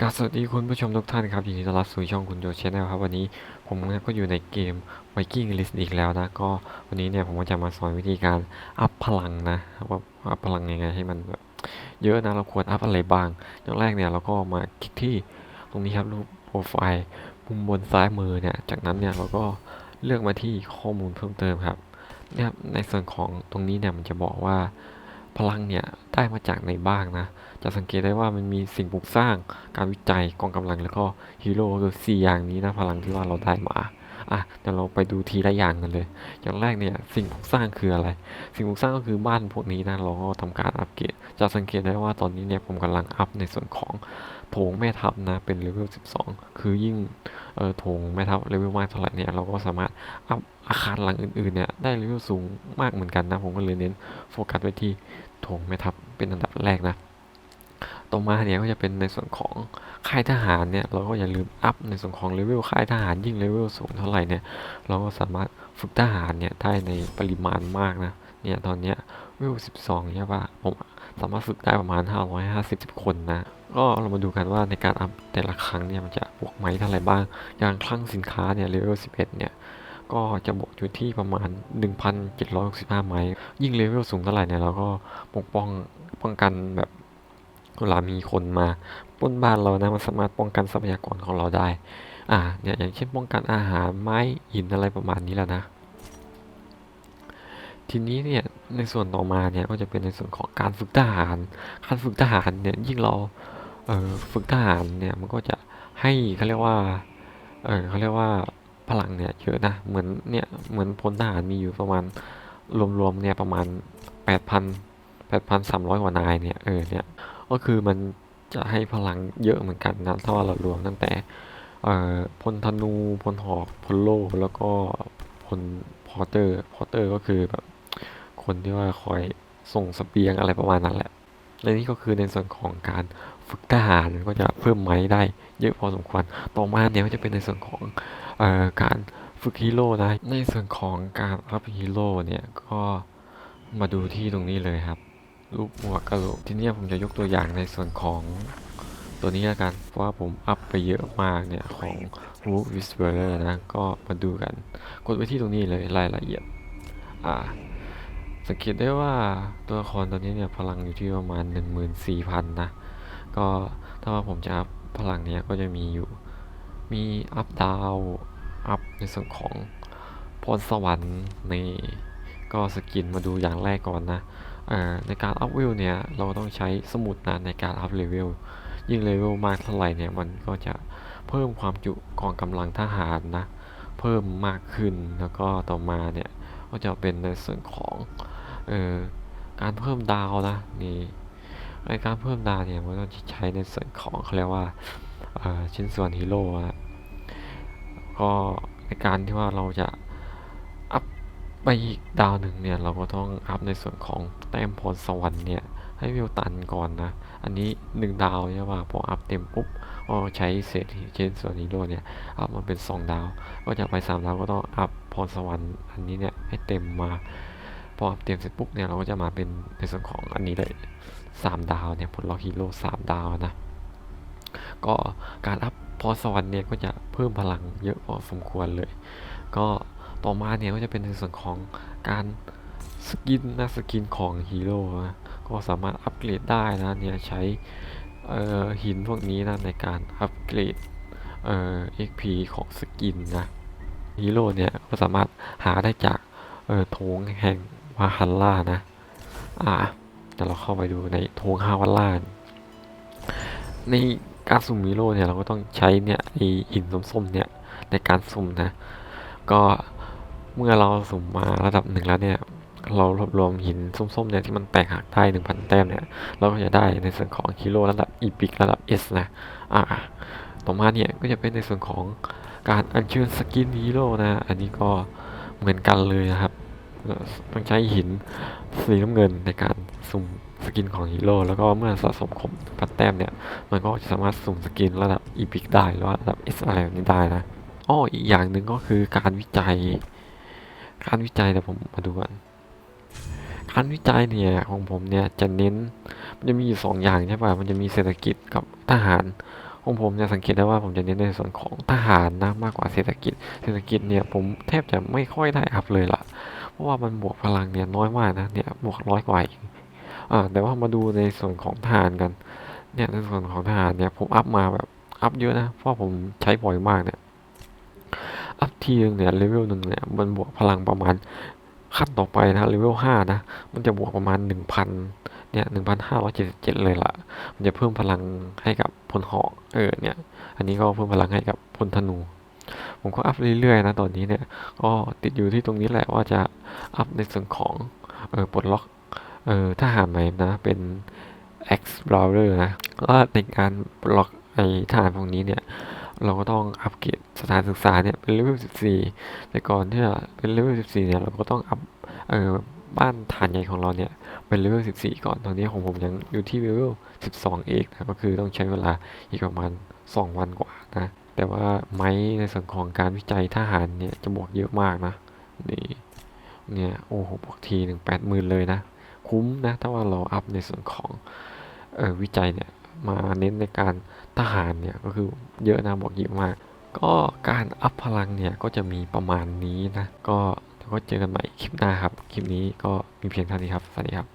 กาสวัสดีคุณผู้ชมทุกท่านครับยินดีต้อนรับสู่ช่องคุณโจชแนลครับวันนี้ผมก็อยู่ในเกม Viking List อีกแล้วนะ ก็วันนี้เนี่ยผมก็จะมาสอนวิธีการอัพพลังนะว่าอัพพลังยังไงให้มันเยอะนะเราควรอัพอะไรบ้าง อย่างแรกเนี่ยเราก็มาคลิกที่ตรงนี้ครับรูปโปรไฟล์มุมบนซ้ายมือเนี่ยจากนั้นเนี่ยเราก็เลือกมาที่ข้อมูลเพิ่มเติมครับนี่ยครับในส่วนของตรงนี้เนี่ยมันจะบอกว่า พลังเนี่ยได้มาจากในบ้างนะ จะสังเกตได้ว่ามันมีสิ่งปลูกสร้าง การวิจัยกองกำลังแล้วก็ฮีโร่คือสี่อย่างนี้นะพลังที่ว่าเราได้มาอะเดี๋ยวเราไปดูทีละอย่างกันเลย อย่างแรกเนี่ยสิ่งปลูกสร้างคืออะไร สิ่งปลูกสร้างก็คือบ้านพวกนี้นะเราก็ทำการอัปเกรด จะสังเกตได้ว่าตอนนี้เนี่ยผมกำลังอัพในส่วนของโถงแม่ทัพนะเป็นเลเวล 12 คือยิ่งเออโถงแม่ทัพเลเวลมากเท่าไหร่เนี่ยเราก็สามารถอัพอาคารหลังอื่นๆเนี่ยได้เลเวลสูงมากเหมือนกันนะผมก็เลยเน้นโฟกัสไว้ที่ โถงแม่ทัพเป็นอันดับแรกนะต่อมาเนี่ยก็จะเป็นในส่วนของค่ายทหารเนี่ยเราก็อย่าลืมอัพในส่วนของเลเวลค่ายทหารยิ่งเลเวลสูงเท่าไหร่เนี่ยเราก็สามารถฝึกทหารเนี่ยได้ในปริมาณมากนะเนี่ยตอนเนี้ยเลเวล12เนี่ยว่าผมสามารถฝึกได้ประมาณ 550 คนนะ ก็เรามาดูกันว่าในการอัพแต่ละครั้งเนี่ยมันจะบวกไหมเท่าไหร่บ้าง อย่างคลั่งสินค้าเนี่ยเลเวล11 เนี่ย ก็จะบวกอยู่ที่ประมาณ 1,765 ไม้ ยิ่งเลเวลสูงเท่าไหร่เนี่ยเราก็ปกป้องป้องกันแบบเวลามีคนมาปล้นบ้านเรานะมันสามารถป้องกันทรัพยากรของเราได้ อ่าเนี่ยอย่างเช่นป้องกันอาหารไม้หินอะไรประมาณนี้แล้วนะ ทีนี้เนี่ยในส่วนต่อมาเนี่ยก็จะเป็นในส่วนของการฝึกทหาร การฝึกทหารเนี่ยยิ่งเราเออฝึกทหารเนี่ยมันก็จะให้เขาเรียกว่าเออเขาเรียกว่า พลังเนี่ยเยอะนะเหมือนเนี่ยเหมือนพลทหารมีอยู่ประมาณรวมๆเนี่ยประมาณ 8,000 8,300กว่านายเนี่ยเออเนี่ยก็คือมันจะให้พลังเยอะเหมือนกันนะถ้าว่าเรารวมตั้งแต่เอ่อพลธนูพลหอกพลโล่แล้วก็พลพอร์เตอร์พอร์เตอร์ก็คือแบบคนที่ว่าคอยส่งสเสบียงอะไรประมาณนั้นแหละและนี่ก็คือในส่วนของการ ฝึกทหารก็จะเพิ่มไม้ได้เยอะพอสมควร ต่อมาเนี่ยก็จะเป็นในส่วนของออการฝึกฮีโร่นะ ในส่วนของการอัพฮีโร่เนี่ยก็มาดูที่ตรงนี้เลยครับ รูปหัวกะโหลกทีเนี้ยผมจะยกตัวอย่างในส่วนของตัวนี้และกัน เพราะว่าผมอัพไปเยอะมากเนี่ยของ Wolf Whisperer นะ ก็มาดูกัน กดไปที่ตรงนี้เลยรายละเอียด อ่า สังเกตได้ว่าตัวละครตัวนี้เนี่ยพลังอยู่ที่ประมาณ 14,000 นะ ก็ถ้าว่าผมจะอัพพลังเนี้ยก็จะมีอยู่ มีอัพดาวอัพในส่วนของพรสวรรค์ในก็สกินมาดูอย่างแรกก่อนนะในการอัพเวลเนี่ยเราต้องใช้สมุดนะในการอัพเลเวลยิ่งเลเวลมากเท่าไหร่เนี่ยมันก็จะเพิ่มความจุกองกำลังทหารนะเพิ่มมากขึ้นแล้วก็ต่อมาเนี่ยก็จะเป็นในส่วนของออการเพิ่มดาวนะนี่ ในการเพิ่มดาเนี่ยมันต้องใช้ในส่วนของเขาเรียกว่าชิ้นส่วนฮีโร่นะก็ในการที่ว่าเราจะอัพไปอีกดาวหนึ่งเนี่ยเราก็ต้องอัพในส่วนของแต้มพลสวรรค์เนี่ยให้วิวตันก่อนนะ อันนี้หนึ่งดาวใช่ป่ะพออัพเต็มปุ๊บก็ใช้เศษช่นส่วนฮีโร่เนี่ยอัพมันเป็นสองดาว ก็จะไปสามดาวก็ต้องอัพพรสวรรค์อันนี้เนี่ยให้เต็มมาพออัพเต็มเสร็จปุ๊บเนี่ยเราก็จะมาเป็นในส่วนของอันนี้เลย สามดาวเนี่ยผลล็อกฮีโร่สามดาวนะ ก็การอัพพอสวรรค์เนี่ยก็จะเพิ่มพลังเยอะพอสมควรเลย ก็ต่อมาเนี่ยก็จะเป็นในส่วนของการสกินนะสกินของฮีโร่ก็สามารถอัปเกรดได้นะเนี่ยใช้หินพวกนี้นะในการอัปเกรดเอ็กพีของสกินนะฮีโร่เนี่ยก็สามารถหาได้จากเอ่โถงแห่งวาฮันล่านะ อ่า เดี๋ยวเราเข้าไปดูในโถงฮาวาล่าในการสุ่มฮีโร่เนี่ยเราก็ต้องใช้เนี่ยไอหินส้มๆเนี่ยในการสุ่มนะ ก็เมื่อเราสุ่มมาระดับหนึ่งแล้วเนี่ยเรารวบรวมหินส้มๆเนี่ยที่มันแตกหักได้หนึ่งพันแต้มเนี่ยเราก็จะได้ในส่วนของฮีโร่ระดับอีพิกระดับ S นะอ่าต่อมาเนี่ยก็จะเป็นในส่วนของการอัญเชิญสกินฮีโร่นะ อันนี้ก็เหมือนกันเลยนะครับ ต้องใช้หินสีน้ำเงินในการสุ่มสกินของฮีโร่แล้วก็เมื่อสะสมครบพันแต้มเนี่ย มันก็จะสามารถสุ่มสกินระดับอีพิกได้หรือว่าระดับ S อะไรแบบนี้ได้นะอ้ออีกอย่างหนึ่งก็คือการวิจัย การวิจัยแต่ผมมาดูกันการวิจัยเนี่ยของผมเนี่ยจะเน้นมันจะมีอยู่สองอย่างใช่ป่ะมันจะมีเศรษฐกิจกับทหารของผมเนี่ยสังเกตได้ว่าผมจะเน้นในส่วนของทหารนะมากกว่าเศรษฐกิจ เศรษฐกิจเนี่ยผมแทบจะไม่ค่อยได้อัพเลยล่ะ เพราะว่ามันบวกพลังเนี่ยน้อยมากนะเนี่ยบวกร้อยกว่าเองอ่าแต่ว่ามาดูในส่วนของทหารกัน เนี่ยในส่วนของทหารเนี่ยผมอัพมาแบบอัพเยอะนะเพราะผมใช้บ่อยมากเนี่ยอัพทีนึงเนี่ยเลเวลหนึ่งเนี่ยมันบวกพลังประมาณขั้นต่อไปนะเลเวลห้านะมันจะบวกประมาณหนึ่งพันเนี่ยหนึ่งพันห้าร้อยเจ็ดสิบเจ็ดเลยละมันจะเพิ่มพลังให้กับพลหอกเออเนี่ย อันนี้ก็เพิ่มพลังให้กับพลธนู ผมก็อัพเรื่อยๆนะตอนนี้เนี่ยก็ติดอยู่ที่ตรงนี้แหละว่าจะอัพในส่วนของเออปลดล็อกเออทหารใหม่นะเป็น Explorer นะก็ในการปลดล็อกไอ้ทหารพวกนี้เนี่ยเราก็ต้องอัปเกรดสถานศึกษาเนี่ยเป็นเลเวล 14 แต่ก่อนที่จะเป็นเลเวล 14 เนี่ยเราก็ต้องอัพเออบ้านฐานใหญ่ของเราเนี่ยเป็นเลเวล 14 ก่อน ตอนนี้ของผมยังอยู่ที่เลเวล 12 เองนะ ก็คือต้องใช้เวลาอีกประมาณ 2 วันกว่านะ แต่ว่า ไม้ในส่วนของการวิจัยทหารเนี่ยจะบวกเยอะมากนะนี่เนี่ยโอ้โหบวกทีหนึ่งแปดหมื่นเลยนะ คุ้มนะถ้าว่าเราอัพในส่วนของเออวิจัยเนี่ยมาเน้นในการทหารเนี่ยก็คือเยอะนะบวกเยอะมาก ก็การอัพพลังเนี่ยก็จะมีประมาณนี้นะก็เดี๋ยวก็เจอกันใหม่คลิปหน้าครับ คลิปนี้ก็มีเพียงเท่านี้ครับ สวัสดีครับ